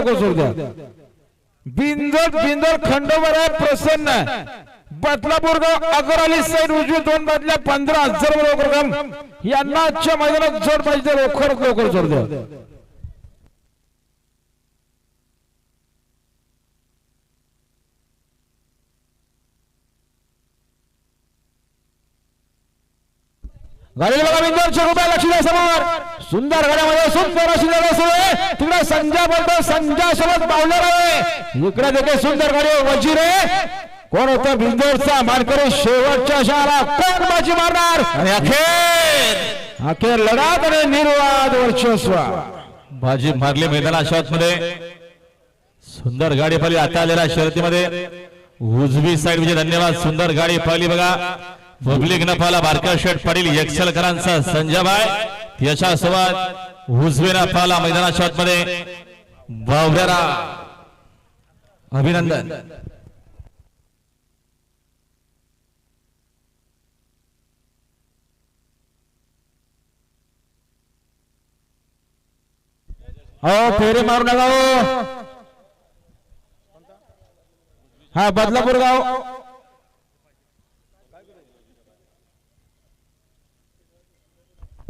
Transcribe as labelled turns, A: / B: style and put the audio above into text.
A: लवकर सोड द्या. बिंदर बिंदर खंडोबर आहे प्रसन्न बदलापूर गाव अकराली साईड उजवी दोन बदल्या पंधरा हजार लवकर काम यांना आजच्या मैदानात जोड पाहिजे लवकर लवकर जोड द्या. गाडी बघा बिंदर रुपये लक्ष द्या समोर. सुंदर गाड्यामध्ये सुंदर अशी लढत सुरू आहे. तिकडे संजय बोलतो संजय सोबत पावलेला आहे. इकडे देखील सुंदर गाडी वजीर आहे कोण होतं? बिंदोरचा मानकरी शेवटच्या शहरा कोण बाजी मारणार?
B: आणि अखेर!
A: अखेर लढात आणि निर्वाद वर्चस्व.
B: बाजी मारली मैदाना मध्ये सुंदर गाडी पाहिली आता आलेल्या शर्यतीमध्ये. उजवी साईड विजय धन्यवाद. सुंदर गाडी पाहिली बघा. पब्लिक न पाहिला बारका शर्ट पाटील यक्षलकरांचा संजयबाय यशासोबत उजवी न मैदानाच्या आतमध्ये बावऱ्याला अभिनंदन.
A: हो फेरी मारू नका हो. हा बदलापूर गाव.